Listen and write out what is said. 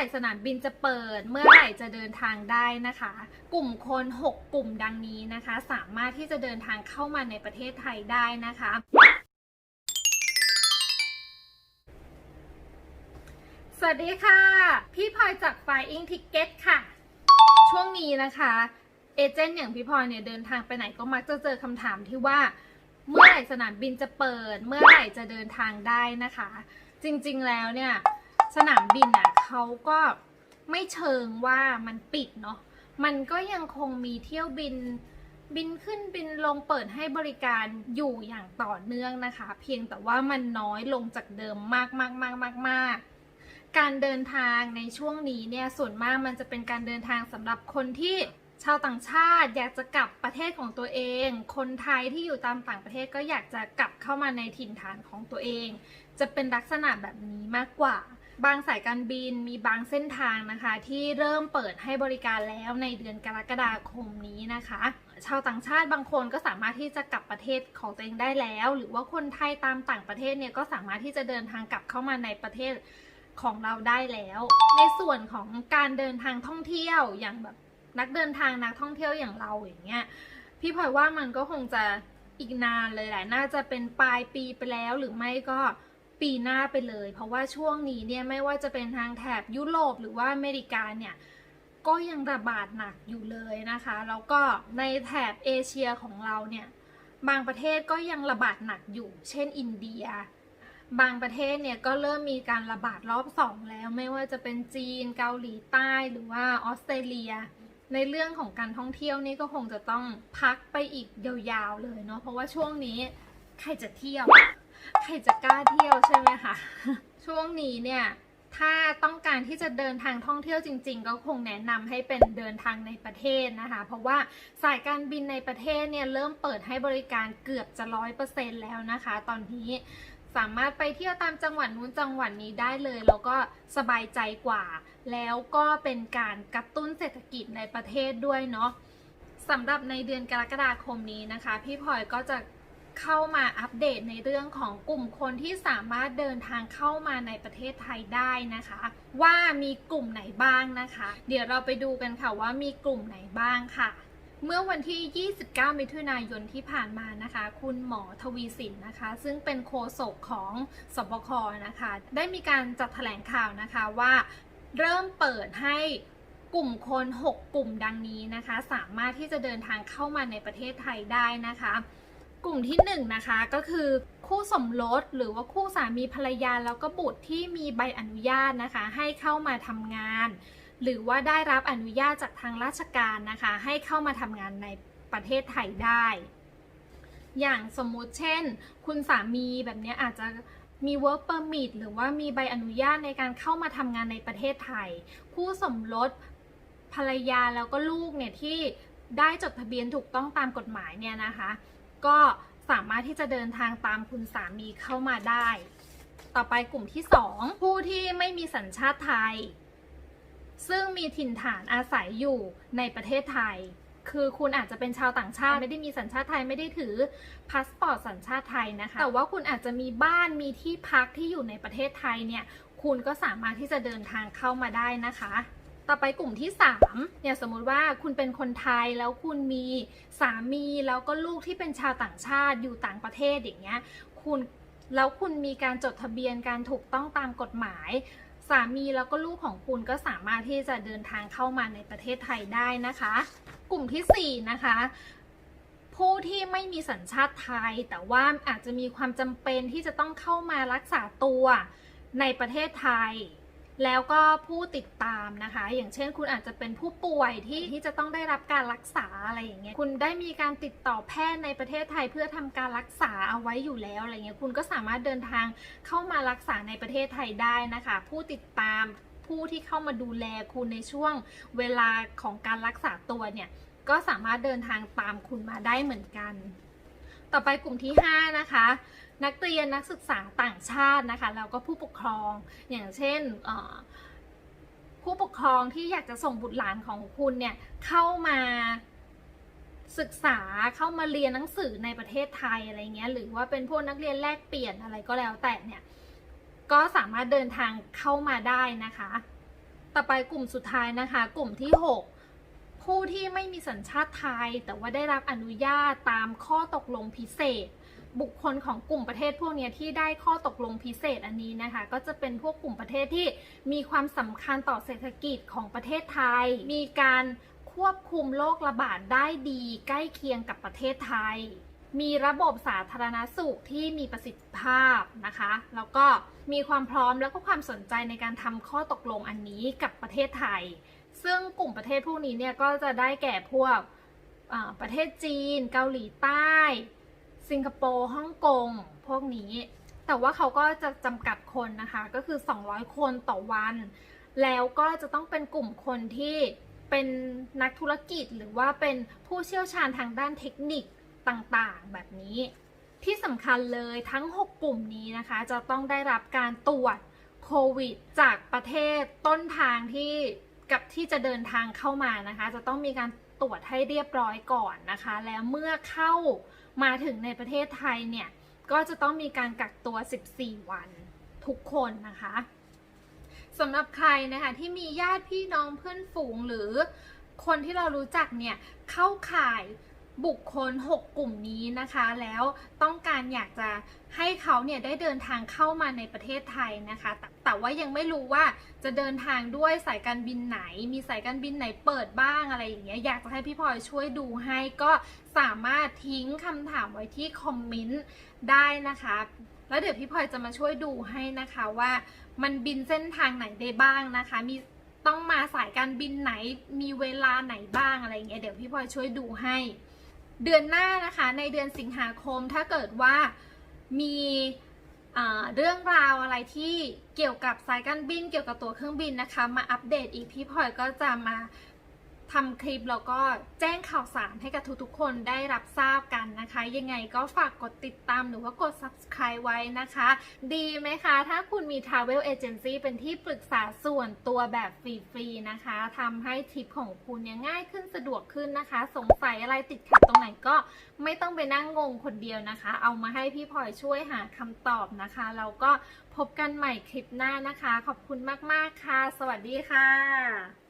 ร่สนามบินจะเปิด เมื่อไหร่จะเดินทางได้นะคะ กลุ่มคน 6 กลุ่มดังนี้นะคะ สามารถที่จะเดินทางเข้ามาในประเทศไทยได้นะคะ สวัสดีค่ะ พี่พลอยจาก Flying Ticket ค่ะ ช่วงนี้นะคะเอเจนต์อย่างพี่พลอยเนี่ยเดินทางไปไหนก็มักจะเจอคำถามที่ว่าเมื่อไหร่สนามบินจะเปิด เมื่อไหร่จะเดินทางได้นะคะ จริงๆแล้วเนี่ยสนามบินอะ เขาก็ไม่เชิงว่ามันปิดเนาะมันก็ยังคงมีเที่ยวบินบินขึ้นบินลงเปิดให้บริการอยู่อย่างต่อเนื่องนะคะ เพียงแต่ว่ามันน้อยลงจากเดิมมากมากมากมากมากการเดินทางในช่วงนี้เนี่ยส่วนมากมันจะเป็นการเดินทางสำหรับคนที่ชาวต่างชาติอยากจะกลับประเทศของตัวเอง คนไทยที่อยู่ตามต่างประเทศก็อยากจะกลับเข้ามาในถิ่นฐานของตัวเอง จะเป็นลักษณะแบบนี้มากกว่า บางสายการบินมีบางเส้นทางนะคะ ที่เริ่มเปิดให้บริการแล้วในเดือนกรกฎาคมนี้นะคะ ชาวต่างชาติบางคนก็สามารถที่จะกลับประเทศของตัวเองได้แล้ว หรือว่าคนไทยตามต่างประเทศเนี่ยก็สามารถที่จะเดินทางกลับเข้ามาในประเทศของเราได้แล้ว ในส่วนของการเดินทางท่องเที่ยวอย่างแบบนักเดินทางนักท่องเที่ยวอย่างเราอย่างเงี้ยพี่พลอยว่ามันก็คงจะอีกนานเลยแหละน่าจะเป็นปลายปีไปแล้วหรือไม่ก็ ปีหน้าไปเลย เพราะว่าช่วงนี้เนี่ยไม่ว่าจะเป็นทางแถบยุโรปหรือว่าอเมริกาเนี่ยก็ยังระบาดหนักอยู่เลยนะคะ แล้วก็ในแถบเอเชียของเราเนี่ยบางประเทศก็ยังระบาดหนักอยู่ เช่นอินเดีย บางประเทศเนี่ยก็เริ่มมีการระบาดรอบสองแล้ว ไม่ว่าจะเป็นจีนเกาหลีใต้หรือว่าออสเตรเลีย ในเรื่องของการท่องเที่ยวนี่ก็คงจะต้องพักไปอีกยาวๆเลยเนาะเพราะว่าช่วงนี้ใครจะเที่ยว ใครจะกล้าเที่ยวใช่ไหมคะช่วงนี้เนี่ยถ้าต้องการที่จะเดินทางท่องเที่ยวจริง ๆ ก็คงแนะนำให้เป็นเดินทางในประเทศนะคะ เพราะว่าสายการบินในประเทศเนี่ยเริ่มเปิดให้บริการเกือบจะร้อยเปอร์เซ็นแล้วนะคะ ตอนนี้สามารถไปเที่ยวตามจังหวัดนู้นจังหวัดนี้ได้เลย แล้วก็สบายใจกว่า แล้วก็เป็นการกระตุ้นเศรษฐกิจในประเทศด้วยเนาะสำหรับในเดือนกรกฎาคมนี้นะคะ พี่พลอยก็จะ เข้ามาอัปเดตในเรื่องของกลุ่มคนที่สามารถเดินทางเข้ามาในประเทศไทยได้นะคะ ว่ามีกลุ่มไหนบ้างนะคะ เดี๋ยวเราไปดูกันค่ะว่ามีกลุ่มไหนบ้างค่ะ เมื่อวันที่ 29 มิถุนายนที่ผ่านมานะคะ คุณหมอทวีสินนะคะ ซึ่งเป็นโฆษกของสบคนะคะ ได้มีการจัดแถลงข่าวนะคะว่าเริ่มเปิดให้กลุ่มคน 6 กลุ่มดังนี้นะคะ สามารถที่จะเดินทางเข้ามาในประเทศไทยได้นะคะ กลุ่มที่1นงนะคะก็คือคู่สมรสหรือว่าคู่สามีภรรยาแล้วก็บุตรที่มีใบอนุญาตนะคะ ให้เข้ามาทำงาน หรือว่าได้รับอนุญาตจากทางราชการนะคะ ให้เข้ามาทำงานในประเทศไทยได้ อย่างสมมุติเช่น คุณสามีแบบนี้อาจจะมี work permit หรือว่ามีใบอนุญาตในการเข้ามาทำงานในประเทศไทย คู่สมรสภรรยาแล้วก็ลูกเนี่ยที่ได้จดทะเบียนถูกต้องตามกฎหมายเนี่ยนะคะ ก็สามารถที่จะเดินทางตามคุณสามีเข้ามาได้ ต่อไปกลุ่มที่ 2 ผู้ที่ไม่มีสัญชาติไทย ซึ่งมีถิ่นฐานอาศัยอยู่ในประเทศไทย คือคุณอาจจะเป็นชาวต่างชาติ ไม่ได้มีสัญชาติไทยไม่ได้ถือพาสปอร์ตสัญชาติไทยนะคะ แต่ว่าคุณอาจจะมีบ้านมีที่พักที่อยู่ในประเทศไทยเนี่ย คุณก็สามารถที่จะเดินทางเข้ามาได้นะคะ ต่อไปกลุ่มที่3เนี่ยสมมุติว่าคุณเป็นคนไทยแล้วคุณมีสามีแล้วก็ลูกที่เป็นชาวต่างชาติอยู่ต่างประเทศอย่างเงี้ยคุณแล้วคุณมีการจดทะเบียนการถูกต้องตามกฎหมายสามีแล้วก็ลูกของคุณก็สามารถที่จะเดินทางเข้ามาในประเทศไทยได้นะคะ กลุ่มที่4นะคะผู้ที่ไม่มีสัญชาติไทย แต่ว่าอาจจะมีความจำเป็นที่จะต้องเข้ามารักษาตัวในประเทศไทย แล้วก็ผู้ติดตามนะคะ อย่างเช่น คุณอาจจะเป็นผู้ป่วยที่ที่จะต้องได้รับการรักษาอะไรอย่างเงี้ย คุณได้มีการติดต่อแพทย์ในประเทศไทยเพื่อทำการรักษาเอาไว้อยู่แล้วอะไรเงี้ย คุณก็สามารถเดินทางเข้ามารักษาในประเทศไทยได้นะคะ ผู้ติดตามผู้ที่เข้ามาดูแลคุณในช่วงเวลาของการรักษาตัวเนี่ย ก็สามารถเดินทางตามคุณมาได้เหมือนกัน ต่อไปกลุ่มที่ 5 นะคะ นักเรียนนักศึกษาต่างชาตินะคะแล้วก็ผู้ปกครองอย่างเช่นผู้ปกครองที่อยากจะส่งบุตรหลานของคุณเนี่ยเข้ามาศึกษาเข้ามาเรียนหนังสือในประเทศไทยอะไรเงี้ยหรือว่าเป็นพวกนักเรียนแลกเปลี่ยนอะไรก็แล้วแต่เนี่ยก็สามารถเดินทางเข้ามาได้นะคะ ต่อไปกลุ่มสุดท้ายนะคะ กลุ่มที่ 6 ผู้ที่ไม่มีสัญชาติไทย แต่ว่าได้รับอนุญาตตามข้อตกลงพิเศษ บุคคลของกลุ่มประเทศพวกนี้ที่ได้ข้อตกลงพิเศษอันนี้นะคะ ก็จะเป็นพวกกลุ่มประเทศที่มีความสำคัญต่อเศรษฐกิจของประเทศไทย มีการควบคุมโรคระบาดได้ดีใกล้เคียงกับประเทศไทย มีระบบสาธารณสุขที่มีประสิทธิภาพนะคะ แล้วก็มีความพร้อมแล้วก็ความสนใจในการทำข้อตกลงอันนี้กับประเทศไทย ซึ่งกลุ่มประเทศพวกนี้เนี่ยก็จะได้แก่พวกประเทศจีน เกาหลีใต้ สิงคโปร์ฮ่องกงพวกนี้ แต่ว่าเขาก็จะจำกัดคนนะคะ ก็คือ 200 คนต่อวัน แล้วก็จะต้องเป็นกลุ่มคนที่เป็นนักธุรกิจหรือว่าเป็นผู้เชี่ยวชาญทางด้านเทคนิคต่างๆ แบบนี้ ที่สำคัญเลยทั้ง 6 กลุ่มนี้นะคะ จะต้องได้รับการตรวจโควิด จากประเทศต้นทางที่กับที่จะเดินทางเข้ามานะคะ จะต้องมีการตรวจให้เรียบร้อยก่อนนะคะ แล้วเมื่อเข้า มาถึงในประเทศไทยเนี่ย ก็จะต้องมีการกักตัว 14 วันทุกคนนะคะสำหรับใครนะคะที่มีญาติพี่น้องเพื่อนฝูงหรือคนที่เรารู้จักเนี่ยเข้าข่าย บุคคล 6 กลุ่มนี้นะคะ แล้วต้องการอยากจะให้เขาเนี่ยได้เดินทางเข้ามาในประเทศไทยนะคะแตแต่ว่ายังไม่รู้ว่าจะเดินทางด้วยสายการบินไหน มีสายการบินไหนเปิดบ้างอะไรอย่างเงี้ยอยากจะให้พี่พลอยช่วยดูให้ก็สามารถทิ้งคำถามไว้ที่คอมเมนต์ได้นะคะ แล้วเดี๋ยวพี่พลอยจะมาช่วยดูให้นะคะว่ามันบินเส้นทางไหนได้บ้างนะคะ มีต้องมาสายการบินไหนมีเวลาไหนบ้างอะไรอย่างเงี้ยเดี๋ยวพี่พลอยช่วยดูให้ เดือนหน้านะคะในเดือนสิงหาคมถ้าเกิดว่ามีเรื่องราวอะไรที่เกี่ยวกับสายการบิน เกี่ยวกับตัวเครื่องบินนะคะ มาอัปเดตอีกพี่พลอยก็จะมาทำคลิปแล้วก็แจ้งข่าวสารให้กับทุกๆคนได้รับทราบกัน นะคะ ยังไงก็ฝากกดติดตามหรือว่ากด subscribe ไว้นะคะ ดีไหมคะ ถ้าคุณมี travel agency เป็นที่ปรึกษาส่วนตัวแบบฟรีๆนะคะทำให้ทริปของคุณเนี่ยง่ายขึ้นสะดวกขึ้นนะคะ สงสัยอะไรติดขัดตรงไหนก็ไม่ต้องไปนั่งงงคนเดียวนะคะ เอามาให้พี่พลอยช่วยหาคำตอบนะคะเราก็พบกันใหม่คลิปหน้านะคะ ขอบคุณมาก ๆ ค่ะ สวัสดีค่ะ